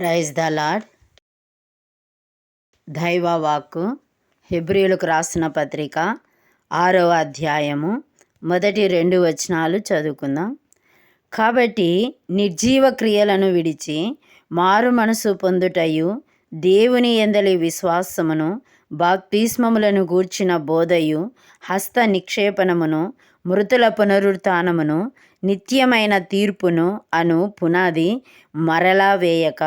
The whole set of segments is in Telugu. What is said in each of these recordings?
ప్రైజ్ ద లాడ్ దైవ వాక్కు హెబ్రియులకు రాసిన పత్రిక ఆరవ అధ్యాయము మొదటి రెండు వచనాలు చదువుకుందాం. కాబట్టి నిర్జీవ క్రియలను విడిచి మారు మనసు పొందుటయు దేవుని ఎందలి విశ్వాసమును బాప్తిస్మములను గూర్చిన బోధయు హస్త నిక్షేపణమును మృతుల పునరుత్నమును నిత్యమైన తీర్పును అను పునాది మరలా వేయక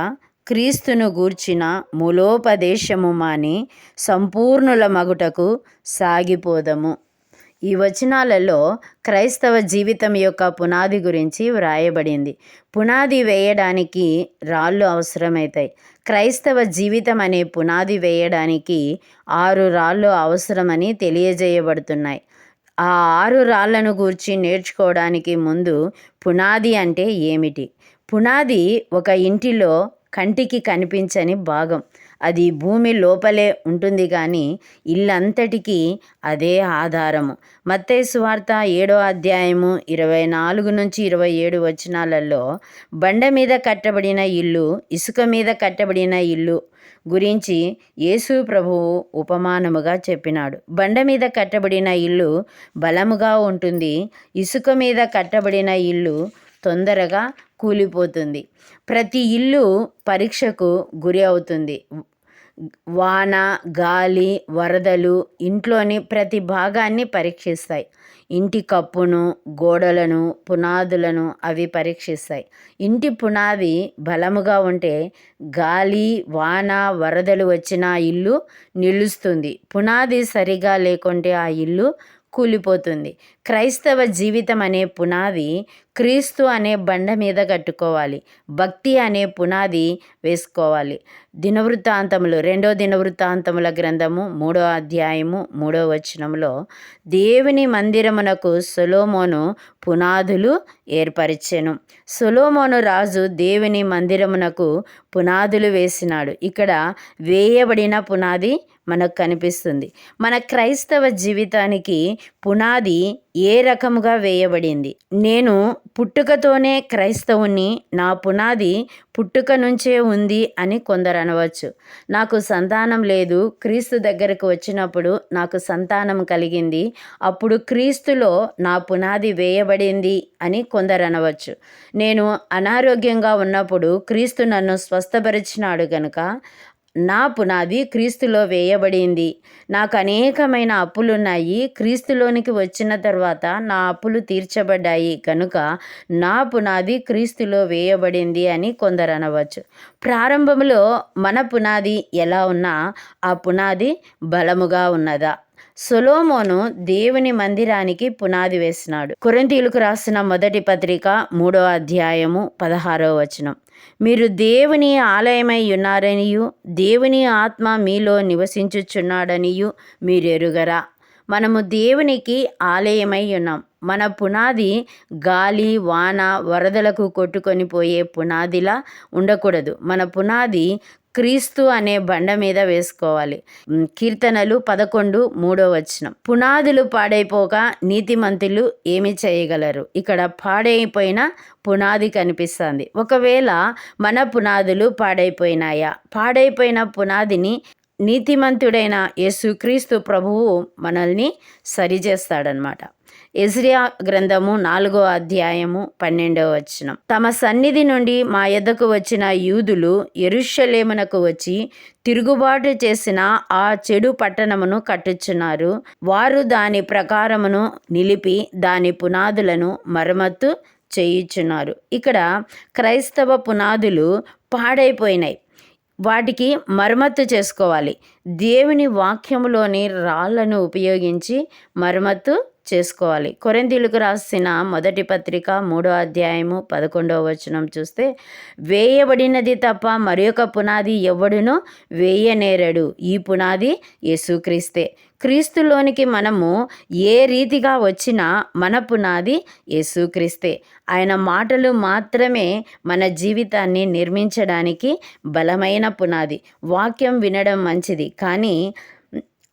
క్రీస్తును గూర్చిన మూలోపదేశము మాని సంపూర్ణుల మగుటకు సాగిపోదము. ఈ వచనాలలో క్రైస్తవ జీవితం యొక్క పునాది గురించి వ్రాయబడింది. పునాది వేయడానికి రాళ్ళు అవసరమవుతాయి క్రైస్తవ జీవితం అనే పునాది వేయడానికి ఆరు రాళ్ళు అవసరమని తెలియజేయబడుతున్నాయి. ఆ ఆరు రాళ్ళను గూర్చి నేర్చుకోవడానికి ముందు పునాది అంటే ఏమిటి? పునాది ఒక ఇంటిలో కంటికి కనిపించని భాగం. అది భూమి లోపలే ఉంటుంది కానీ ఇల్లంతటికీ అదే ఆధారము. మత్తేసు వార్త ఏడో అధ్యాయము ఇరవై నాలుగు నుంచి ఇరవై ఏడు వచనాలలో బండ మీద కట్టబడిన ఇల్లు ఇసుక మీద కట్టబడిన ఇల్లు గురించి యేసు ప్రభువు ఉపమానముగా చెప్పినాడు. బండ మీద కట్టబడిన ఇల్లు బలముగా ఉంటుంది. ఇసుక మీద కట్టబడిన ఇల్లు తొందరగా కూలిపోతుంది. ప్రతి ఇల్లు పరీక్షకు గురి అవుతుంది. వాన గాలి వరదలు ఇంట్లోని ప్రతి భాగాన్ని పరీక్షిస్తాయి. ఇంటి కప్పును గోడలను పునాదులను అవి పరీక్షిస్తాయి. ఇంటి పునాది బలముగా ఉంటే గాలి వాన వరదలు వచ్చిన ఇల్లు నిలుస్తుంది. పునాది సరిగా లేకుంటే ఆ ఇల్లు కూలిపోతుంది. క్రైస్తవ జీవితం అనే పునాది క్రీస్తు అనే బండ మీద కట్టుకోవాలి. భక్తి అనే పునాది వేసుకోవాలి. దినవృత్తాంతములు రెండో దినవృత్తాంతముల గ్రంథము మూడో అధ్యాయము మూడో వచనంలో దేవుని మందిరమునకు సొలోమోను పునాదులు ఏర్పరిచెను. సొలోమోను రాజు దేవుని మందిరమునకు పునాదులు వేసినాడు. ఇక్కడ వేయబడిన పునాది మనకు కనిపిస్తుంది. మన క్రైస్తవ జీవితానికి పునాది ఏ రకముగా వేయబడింది? నేను పుట్టుకతోనే క్రైస్తవుని నా పునాది పుట్టుక నుంచే ఉంది అని కొందరు అనవచ్చు. నాకు సంతానం లేదు. క్రీస్తు దగ్గరకు వచ్చినప్పుడు నాకు సంతానం కలిగింది. అప్పుడు క్రీస్తులో నా పునాది వేయబడింది అని కొందరు అనవచ్చు. నేను అనారోగ్యంగా ఉన్నప్పుడు క్రీస్తు నన్ను స్వస్థపరిచినాడు కనుక నా పునాది క్రీస్తులో వేయబడింది. నాకు అనేకమైన అప్పులున్నాయి. క్రీస్తులోనికి వచ్చిన తర్వాత నా అప్పులు తీర్చబడ్డాయి. కనుక నా పునాది క్రీస్తులో వేయబడింది అని కొందరు అనవచ్చు ప్రారంభంలో మన పునాది ఎలా ఉన్నా ఆ పునాది బలముగా ఉన్నదా? సొలోమోను దేవుని మందిరానికి పునాది వేసినాడు. కొరంతీలకు రాసిన మొదటి పత్రిక మూడో అధ్యాయము పదహారో వచనం. మీరు దేవుని ఆలయమై ఉన్నారనియు దేవుని ఆత్మ మీలో నివసించుచున్నాడనియు మీరు ఎరుగరా. మనము దేవునికి ఆలయమై ఉన్నాం. మన పునాది గాలి వాన వరదలకు కొట్టుకొని పోయే పునాదిలా ఉండకూడదు. మన పునాది క్రీస్తు అనే బండ మీద వేసుకోవాలి. కీర్తనలు పదకొండు మూడో వచనం. పునాదులు పాడైపోక నీతిమంతులు ఏమి చేయగలరు? ఇక్కడ పాడైపోయిన పునాది కనిపిస్తుంది. ఒకవేళ మన పునాదులు పాడైపోయినాయా? పాడైపోయిన పునాదిని నీతిమంతుడైన యేసుక్రీస్తు ప్రభువు మనల్ని సరిచేస్తాడనమాట ఎజ్రియా గ్రంథము నాలుగో అధ్యాయము పన్నెండవ వచనం. తమ సన్నిధి నుండి మా ఎద్దకు వచ్చిన యూదులు ఎరుషలేమునకు వచ్చి తిరుగుబాటు చేసిన ఆ చెడు పట్టణమును కట్టుచున్నారు. వారు దాని ప్రకారమును నిలిపి దాని పునాదులను మరమ్మత్తు చేయుచున్నారు. ఇక్కడ క్రైస్తవ పునాదులు పాడైపోయినాయి. వాటికి మరమ్మత్తు చేసుకోవాలి. దేవుని వాక్యములోని రాళ్ళను ఉపయోగించి మరమ్మత్తు చేసుకోవాలి. కొరెంతీలకు రాసిన మొదటి పత్రిక మూడో అధ్యాయము పదకొండవ వచనం చూస్తే వేయబడినది తప్ప మరి ఒక పునాది ఎవడునో వేయనేరడు. ఈ పునాది యేసుక్రీస్తే. క్రీస్తులోనికి మనము ఏ రీతిగా వచ్చినా మన పునాది యేసుక్రీస్తే. ఆయన మాటలు మాత్రమే మన జీవితాన్ని నిర్మించడానికి బలమైన పునాది. వాక్యం వినడం మంచిది. కానీ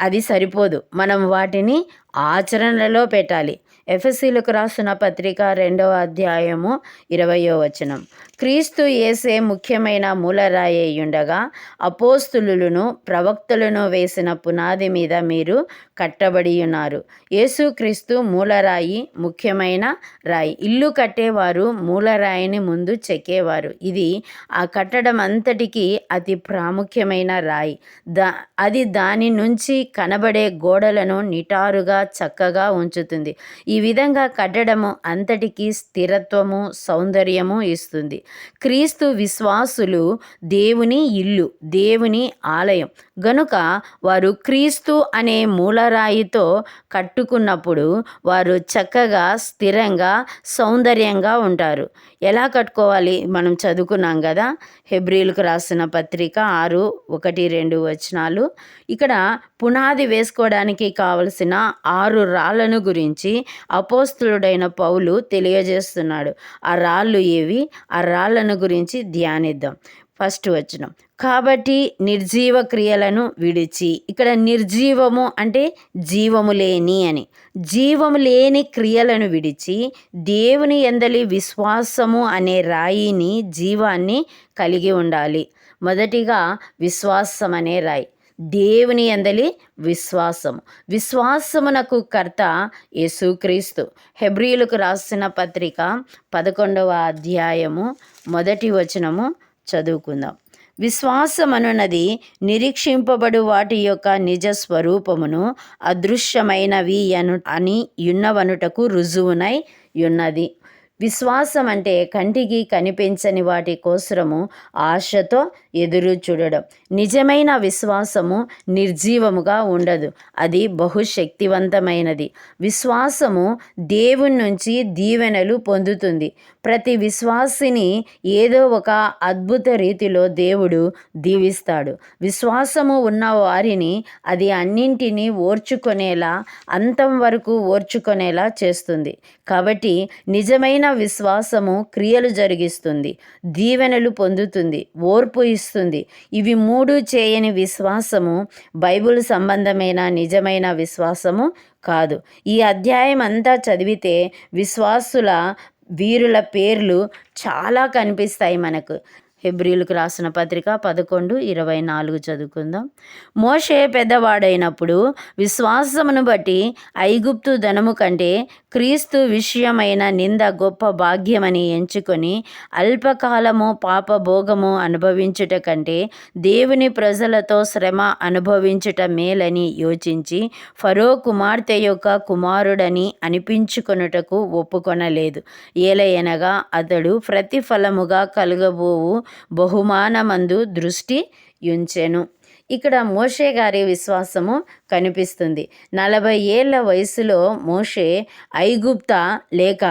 అది సరిపోదు. మనం వాటిని ఆచరణలో పెట్టాలి. ఎఫ్ఎస్సీలకు రాసిన పత్రిక రెండవ అధ్యాయము ఇరవయో వచనం. క్రీస్తు యేసే ముఖ్యమైన మూలరాయి అయ్యుండగా అపోస్తులులను ప్రవక్తలను వేసిన పునాది మీద మీరు కట్టబడి ఉన్నారు. యేసుక్రీస్తు మూలరాయి ముఖ్యమైన రాయి. ఇల్లు కట్టేవారు మూలరాయిని ముందు చెక్కేవారు. ఇది ఆ కట్టడం అంతటికి అతి ప్రాముఖ్యమైన రాయి. దా అది దాని నుంచి కనబడే గోడలను నిటారుగా చక్కగా ఉంచుతుంది. ఈ విధంగా కట్టడము అంతటికి స్థిరత్వము సౌందర్యము ఇస్తుంది. క్రీస్తు విశ్వాసులు దేవుని ఇల్లు దేవుని ఆలయం. గనుక వారు క్రీస్తు అనే మూలరాయితో కట్టుకున్నప్పుడు వారు చక్కగా స్థిరంగా సౌందర్యంగా ఉంటారు. ఎలా కట్టుకోవాలి? మనం చదువుకున్నాం కదా హెబ్రిల్కు రాసిన పత్రిక ఆరు ఒకటి రెండు వచనాలు. ఇక్కడ పునాది వేసుకోవడానికి కావలసిన ఆరు రాళ్ళను గురించి అపోస్తులుడైన పౌలు తెలియజేస్తున్నాడు. ఆ రాళ్ళు ఏవి? ఆ రాళ్ళను గురించి ధ్యానిద్దాం. ఫస్ట్ వచనం. కాబట్టి నిర్జీవ క్రియలను విడిచి ఇక్కడ నిర్జీవము అంటే జీవము లేని అని. జీవము లేని క్రియలను విడిచి దేవుని ఎందలి విశ్వాసము అనే రాయిని జీవాన్ని కలిగి ఉండాలి. మొదటిగా విశ్వాసం అనే రాయి. దేవుని ఎందలి విశ్వాసము. విశ్వాసమునకు కర్త యేసుక్రీస్తు. హెబ్రియులకు రాసిన పత్రిక పదకొండవ అధ్యాయము మొదటి వచనము చదువుకుందాం. విశ్వాసమనున్నది నిరీక్షింపబడు వాటి యొక్క నిజ స్వరూపమును అదృశ్యమైనవి అను అని యున్నవనుటకు రుజువునై ఉన్నది. విశ్వాసం అంటే కంటికి కనిపించని వాటి కోసరము ఆశతో ఎదురు చూడడం. నిజమైన విశ్వాసము నిర్జీవముగా ఉండదు. అది బహుశక్తివంతమైనది. విశ్వాసము దేవుని నుంచి దీవెనలు పొందుతుంది. ప్రతి విశ్వాసిని ఏదో ఒక అద్భుత రీతిలో దేవుడు దీవిస్తాడు. విశ్వాసము ఉన్న వారిని అది అన్నింటినీ ఓర్చుకునేలా అంతం వరకు ఓర్చుకునేలా చేస్తుంది. కాబట్టి నిజమైన విశ్వాసము క్రియలు జరిగిస్తుంది. దీవెనలు పొందుతుంది. ఓర్పు ఇస్తుంది. ఇవి మూడు చేయని విశ్వాసము బైబిల్ సంబంధమైన నిజమైన విశ్వాసము కాదు. ఈ అధ్యాయం అంతా చదివితే విశ్వాసుల వీరుల పేర్లు చాలా కనిపిస్తాయి మనకు. హెబ్రిలకు రాసిన పత్రిక పదకొండు ఇరవై నాలుగు చదువుకుందాం. మోషే పెద్దవాడైనప్పుడు విశ్వాసమును బట్టి ఐగుప్తు ధనము కంటే క్రీస్తు విషయమైన నింద గొప్ప భాగ్యమని ఎంచుకొని అల్పకాలము పాపభోగము అనుభవించుట కంటే దేవుని ప్రజలతో శ్రమ అనుభవించుట మేలని యోచించి ఫరో కుమార్తె యొక్క కుమారుడని అనిపించుకొనుటకు ఒప్పుకొనలేదు. ఏలయనగా అతడు ప్రతిఫలముగా కలుగబోవు బహుమానమందు దృష్టి యుంచెను. ఇక్కడ మోషే గారి విశ్వాసము కనిపిస్తుంది. నలభై ఏళ్ళ వయసులో మోషే ఐగుప్త లేక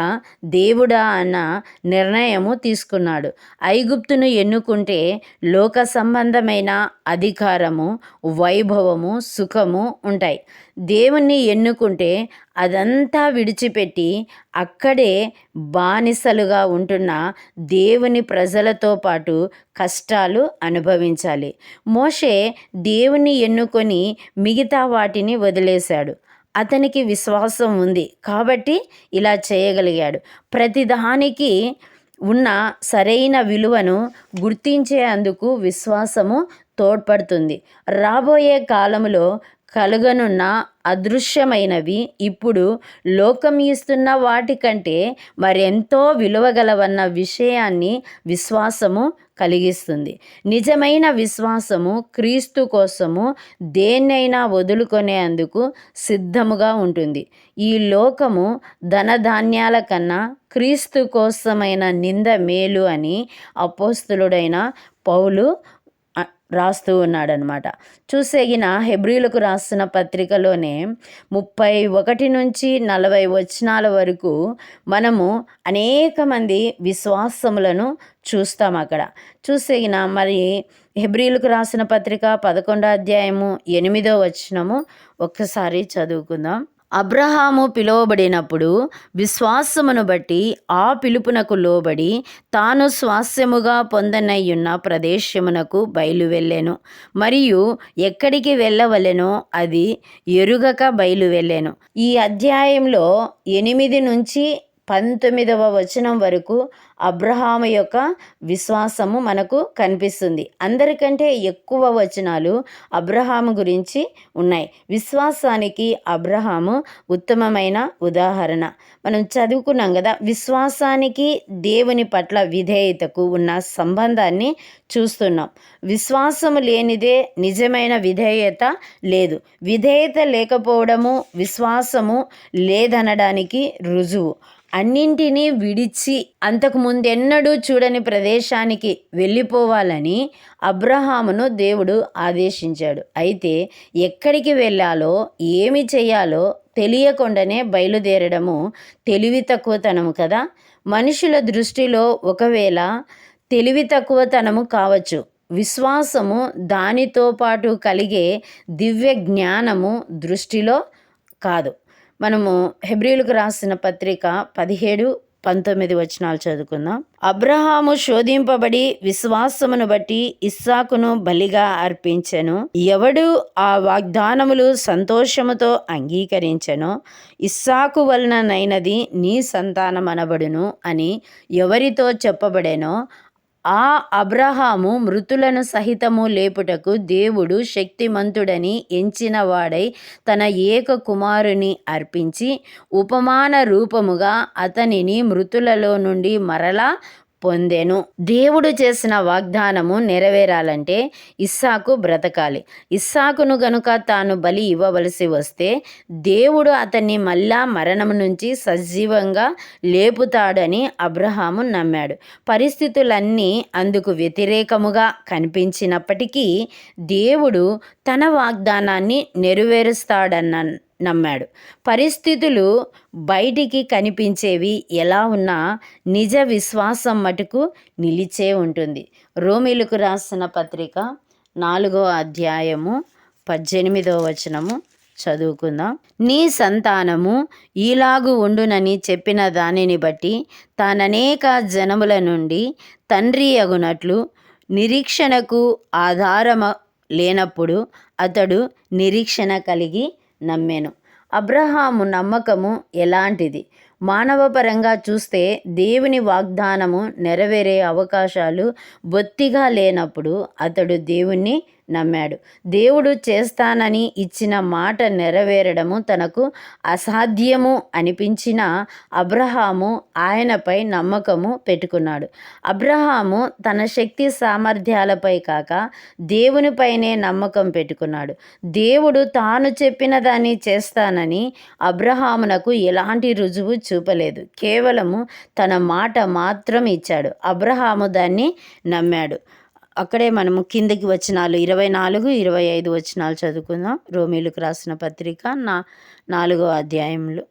దేవుడా అన్న నిర్ణయము తీసుకున్నాడు. ఐగుప్తును ఎన్నుకుంటే లోక సంబంధమైన అధికారము వైభవము సుఖము ఉంటాయి. దేవుణ్ణి ఎన్నుకుంటే అదంతా విడిచిపెట్టి అక్కడే బానిసలుగా ఉంటున్న దేవుని ప్రజలతో పాటు కష్టాలు అనుభవించాలి. మోషే దేవుని ఎన్నుకొని మిగతా వాటిని వదిలేశాడు. అతనికి విశ్వాసం ఉంది. కాబట్టి ఇలా చేయగలిగాడు. ప్రతిదానికి ఉన్న సరైన విలువను గుర్తించేందుకు విశ్వాసము తోడ్పడుతుంది. రాబోయే కాలంలో కలుగనున్న అదృశ్యమైనవి ఇప్పుడు లోకం ఇస్తున్న వాటికంటే మరెంతో విలువగలవన్న విషయాన్ని విశ్వాసము కలిగిస్తుంది. నిజమైన విశ్వాసము క్రీస్తు కోసము దేన్నైనా వదులుకొనేందుకు సిద్ధముగా ఉంటుంది. ఈ లోకము ధనధాన్యాల కన్నా క్రీస్తు కోసమైన నింద మేలు అని అపోస్తులుడైన పౌలు రాస్తూ ఉన్నాడనమాట. చూసేగిన హెబ్రిలకు రాసిన పత్రికలోనే ముప్పై ఒకటి నుంచి నలభై వచనాల వరకు మనము అనేక మంది విశ్వాసములను చూస్తాం అక్కడ. చూసేగిన మరి హెబ్రిలకు రాసిన పత్రిక పదకొండో అధ్యాయము ఎనిమిదో వచనము ఒక్కసారి చదువుకుందాం. అబ్రహాము పిలువబడినప్పుడు విశ్వాసమును బట్టి ఆ పిలుపునకు లోబడి తాను స్వాస్యముగా పొందనయ్యున్న ప్రదేశమునకు బయలువెళ్ళాను. మరియు ఎక్కడికి వెళ్ళవలెనో అది ఎరుగక బయలువెళ్ళాను. ఈ అధ్యాయంలో ఎనిమిది నుంచి పంతొమ్మిదవ వచనం వరకు అబ్రహాము యొక్క విశ్వాసము మనకు కనిపిస్తుంది. అందరికంటే ఎక్కువ వచనాలు అబ్రహాము గురించి ఉన్నాయి. విశ్వాసానికి అబ్రహాము ఉత్తమమైన ఉదాహరణ. మనం చదువుకున్నాం కదా విశ్వాసానికి దేవుని పట్ల విధేయతకు ఉన్న సంబంధాన్ని చూస్తున్నాం. విశ్వాసము లేనిదే నిజమైన విధేయత లేదు. విధేయత లేకపోవడము విశ్వాసము లేదనడానికి రుజువు. అన్నింటినీ విడిచి అంతకు ముందెన్నడూ చూడని ప్రదేశానికి వెళ్ళిపోవాలని అబ్రహామును దేవుడు ఆదేశించాడు. అయితే ఎక్కడికి వెళ్ళాలో ఏమి చేయాలో తెలియకుండానే బయలుదేరడము తెలివి తక్కువతనము కదా? మనుషుల దృష్టిలో ఒకవేళ తెలివి తక్కువతనము కావచ్చు. విశ్వాసము దానితో పాటు కలిగే దివ్య జ్ఞానము దృష్టిలో కాదు. మనము హెబ్రిలకు రాసిన పత్రిక పదిహేడు పంతొమ్మిది వచనాలు చదువుకుందాం. అబ్రహాము శోధింపబడి విశ్వాసమును బట్టి ఇస్సాకును బలిగా అర్పించెను. ఎవడు ఆ వాగ్దానములు సంతోషముతో అంగీకరించెనో ఇస్సాకు వలననైనది నీ సంతానమనబడును అని ఎవరితో చెప్పబడేనో ఆ అబ్రహాము మృతులను సహితము లేపుటకు దేవుడు శక్తిమంతుడని ఎంచినవాడై తన ఏక కుమారుని అర్పించి ఉపమాన రూపముగా అతనిని మృతులలో నుండి మరలా పొందెను. దేవుడు చేసిన వాగ్దానము నెరవేరాలంటే ఇస్సాకు బ్రతకాలి. ఇస్సాకును గనుక తాను బలి ఇవ్వవలసి వస్తే దేవుడు అతన్ని మళ్ళా మరణం నుంచి సజీవంగా లేపుతాడని అబ్రహాము నమ్మాడు. పరిస్థితులన్నీ అందుకు వ్యతిరేకముగా కనిపించినప్పటికీ దేవుడు తన వాగ్దానాన్ని నెరవేరుస్తాడన్న నమ్మాడు. పరిస్థితులు బయటికి కనిపించేవి ఎలా ఉన్నా నిజ విశ్వాసం మటుకు నిలిచే ఉంటుంది. రోమిలకు రాసిన పత్రిక నాలుగో అధ్యాయము పద్దెనిమిదో వచనము చదువుకుందాం. నీ సంతానము ఈలాగు ఉండునని చెప్పిన దానిని బట్టి తాననేక జనముల నుండి తండ్రి అగునట్లు నిరీక్షణకు ఆధారమ లేనప్పుడు అతడు నిరీక్షణ కలిగి నమ్మాను. అబ్రహాము నమ్మకము ఎలాంటిది? మానవపరంగా చూస్తే దేవుని వాగ్దానము నెరవేరే అవకాశాలు బొత్తిగా లేనప్పుడు అతడు దేవుణ్ణి నమ్మాడు. దేవుడు చేస్తానని ఇచ్చిన మాట నెరవేరడము తనకు అసాధ్యము అనిపించిన అబ్రహాము ఆయనపై నమ్మకము పెట్టుకున్నాడు. అబ్రహాము తన శక్తి సామర్థ్యాలపై కాక దేవునిపైనే నమ్మకం పెట్టుకున్నాడు. దేవుడు తాను చెప్పిన దాన్ని చేస్తానని అబ్రహామునకు ఎలాంటి రుజువు చూపలేదు. కేవలము తన మాట మాత్రం ఇచ్చాడు. అబ్రహాము దాన్ని నమ్మాడు. అక్కడే మనము కిందకి వచ్చినాలు ఇరవై నాలుగు ఇరవై ఐదు వచనాలు చదువుకుందాం. రోమిలకు రాసిన పత్రిక నా నాలుగో అధ్యాయంలో.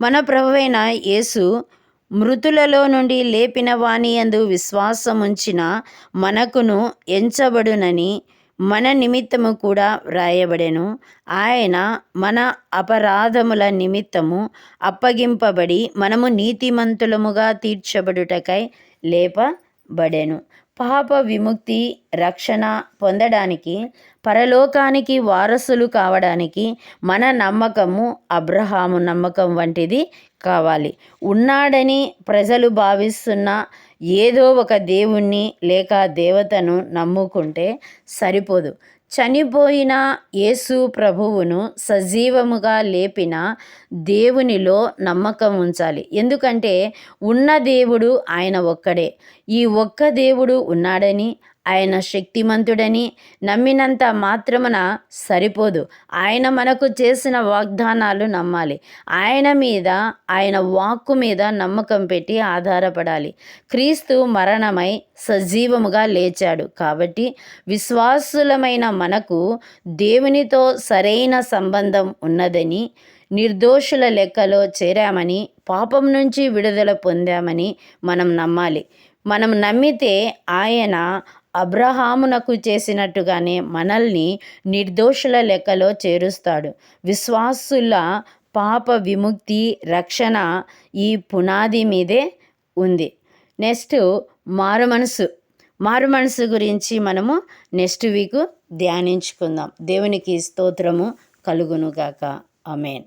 మన ప్రభువైన యేసు మృతులలో నుండి లేపిన వాణి అందు విశ్వాసముంచిన మనకును ఎంచబడునని మన నిమిత్తము కూడా వ్రాయబడెను. ఆయన మన అపరాధముల నిమిత్తము అప్పగింపబడి మనము నీతిమంతులముగా తీర్చబడుటకై లేపబడెను. పాప విముక్తి రక్షణ పొందడానికి పరలోకానికి వారసులు కావడానికి మన నమ్మకము అబ్రహాము నమ్మకం వంటిది కావాలి. ఉన్నాడని ప్రజలు భావిస్తున్న ఏదో ఒక దేవుణ్ణి లేక దేవతను నమ్ముకుంటే సరిపోదు. చనిపోయిన యేసు ప్రభువును సజీవముగా లేపిన దేవునిలో నమ్మకం ఉంచాలి. ఎందుకంటే ఉన్న దేవుడు ఆయన ఒక్కడే. ఈ ఒక్క దేవుడు ఉన్నాడని ఆయన శక్తిమంతుడని నమ్మినంత మాత్రమున సరిపోదు. ఆయన మనకు చేసిన వాగ్దానాలు నమ్మాలి. ఆయన మీద ఆయన వాక్కు మీద నమ్మకం పెట్టి ఆధారపడాలి. క్రీస్తు మరణమై సజీవముగా లేచాడు కాబట్టి విశ్వాసులమైన మనకు దేవునితో సరైన సంబంధం ఉన్నదని నిర్దోషుల లెక్కలో చేరామని పాపం నుంచి విడుదల పొందామని మనం నమ్మాలి. మనం నమ్మితే ఆయన అబ్రహామునకు చేసినట్టుగానే మనల్ని నిర్దోషుల లెక్కలో చేరుస్తాడు. విశ్వాసుల పాప విముక్తి రక్షణ ఈ పునాది మీదే ఉంది. నెక్స్ట్ మారు మనసు మారు మనసు గురించి మనము నెక్స్ట్ వీక్ ధ్యానించుకుందాం. దేవునికి స్తోత్రము కలుగునుగాక. అమేన్